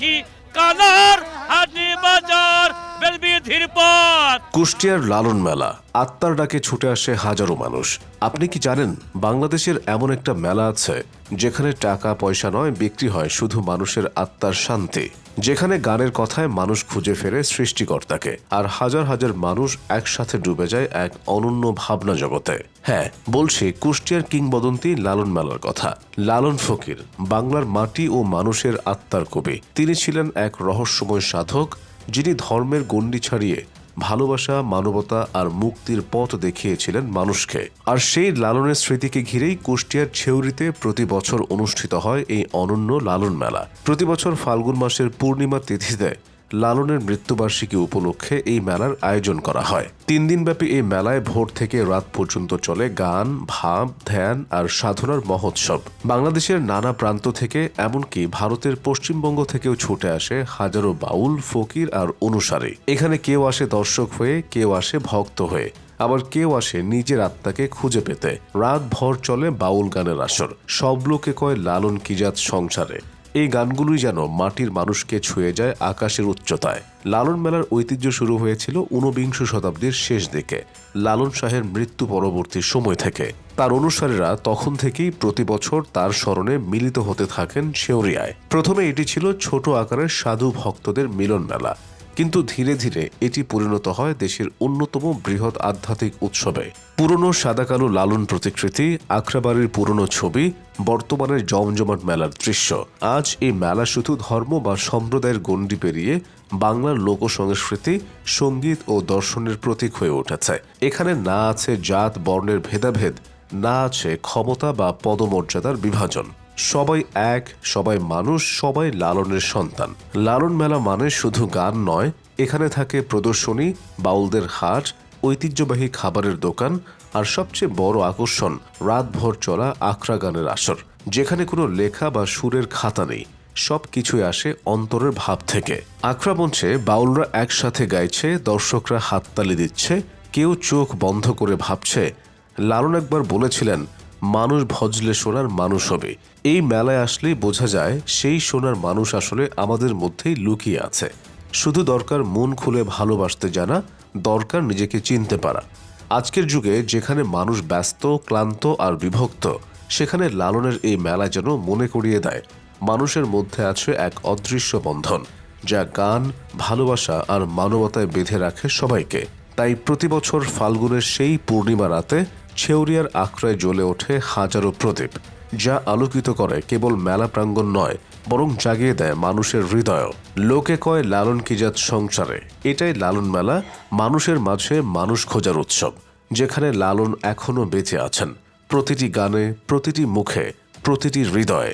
দেখি কানার কুষ্টিয়ার লালন মেলা। আত্মার ডাকে ছুটে আসে হাজারো মানুষ। আপনি কি জানেন, বাংলাদেশের এমন একটা মেলা আছে, যেখানে টাকা, পয়সা নয়, বিক্রি হয় শুধু মানুষের আত্মার শান্তি। যেখানে গানের কথায় মানুষ খুঁজে ফেরে সৃষ্টিকর্তাকে, আর হাজার হাজার মানুষ একসাথে ডুবে যায় এক অনন্য ভাবনা জগতে। হ্যাঁ বলছি কুষ্টিয়ার কিংবদন্তি লালন মেলার কথা। লালন ফকির, বাংলার মাটি ও মানুষের আত্মার কবি। তিনি ছিলেন এক রহস্যময় সাধক, যিনি ধর্মের গণ্ডি ছাড়িয়ে ভালোবাসা, মানবতা আর মুক্তির পথ দেখিয়েছিলেন মানুষকে। আর সেই লালনের স্মৃতিকে ঘিরেই কুষ্টিয়ার ছেউরিতে প্রতি বছর অনুষ্ঠিত হয় এই অনন্য লালন মেলা। প্রতি বছর ফাল্গুন মাসের পূর্ণিমা তিথিতে লালনের মৃত্যুবার্ষিকী উপলক্ষে এই মেলার আয়োজন করা হয়। তিন দিনব্যাপী এই মেলায় ভোর থেকে রাত পর্যন্ত চলে গান, ভাব, ধ্যান আর সাধনার মহোৎসব। বাংলাদেশের নানা প্রান্ত থেকে, এমনকি ভারতের পশ্চিমবঙ্গ থেকেও ছুটে আসে হাজারো বাউল, ফকির আর অনুসারী। এখানে কেউ আসে দর্শক হয়ে, কেউ আসে ভক্ত হয়ে। আবার কেউ আসে নিজের আত্মাকে খুঁজে পেতে। রাত ভর চলে বাউল গানের আসর। সব লোকে কয় লালন কিজাত সংসারে। এই গানগুলোই যেন মাটির মানুষকে ছুঁয়ে যায় আকাশের উচ্চতায়। লালন মেলার ঐতিহ্য শুরু হয়েছিল ঊনবিংশ শতাব্দীর শেষ দিকে, লালন শাহের মৃত্যু পরবর্তী সময় থেকে। তার অনুসারীরা তখন থেকেই প্রতি বছর তার স্মরণে মিলিত হতে থাকেন শেওরিয়ায়। প্রথমে এটি ছিল ছোট আকারের সাধু ভক্তদের মিলন মেলা। কিন্তু ধীরে ধীরে এটি পরিণত হয় দেশের অন্যতম বৃহৎ আধ্যাত্মিক উৎসবে। পুরনো সাদাকালো লালন প্রতিকৃতি, আখড়াবাড়ির পুরনো ছবি, বর্তমানের জমজমাট মেলার দৃশ্য। আজ এই মেলা শুধু ধর্ম বা সম্প্রদায়ের গণ্ডি পেরিয়ে বাংলার লোক সংস্কৃতি সংগীত ও দর্শনের প্রতীক হয়ে উঠেছে। এখানে না আছে জাত, বর্ণের ভেদাভেদ, না আছে ক্ষমতা বা পদমর্যাদার বিভাজন। সবাই এক, সবাই মানুষ, সবাই লালনের সন্তান। লালন মেলা মানে শুধু গান নয়, এখানে থাকে প্রদর্শনী, বাউলদের হাট, ঐতিহ্যবাহী খাবারের দোকান, আর সবচেয়ে বড় আকর্ষণ, রাতভর চলা আখড়া গানের আসর, যেখানে কোনো লেখা বা সুরের খাতা নেই। সব কিছুই আসে অন্তরের ভাব থেকে। আখড়া মঞ্চে বাউলরা একসাথে গাইছে, দর্শকরা হাততালি দিচ্ছে, কেউ চোখ বন্ধ করে ভাবছে, লালন একবার বলেছিলেন মানুষ ভজলে সোনার মানুষ হবে। এই মেলায় আসলেই বোঝা যায়, সেই সোনার মানুষ আসলে আমাদের মধ্যেই লুকিয়ে আছে। শুধু দরকার মন খুলে ভালোবাসতে জানা, দরকার নিজেকে চিনতে পারা। আজকের যুগে যেখানে মানুষ ব্যস্ত, ক্লান্ত আর বিভক্ত, সেখানে লালনের এই মেলা যেন মনে করিয়ে দেয়। মানুষের মধ্যে আছে এক অদৃশ্য বন্ধন, যা গান, ভালোবাসা আর মানবতায় বেঁধে রাখে সবাইকে। তাই প্রতি বছর ফাল্গুনের সেই পূর্ণিমা রাতে ছেউরিয়ার আখড়ায় জ্বলে ওঠে হাজারো প্রদীপ, যা আলোকিত করে কেবল মেলা প্রাঙ্গণ নয়, বরং জাগিয়ে দেয় মানুষের হৃদয়। লোকে কয়, লালন কিজাত সংসারে? এটাই লালন মেলা, মানুষের মাঝে মানুষ খোঁজার উৎসব, যেখানে লালন এখনও বেঁচে আছেন। প্রতিটি গানে, প্রতিটি মুখে, প্রতিটি হৃদয়ে।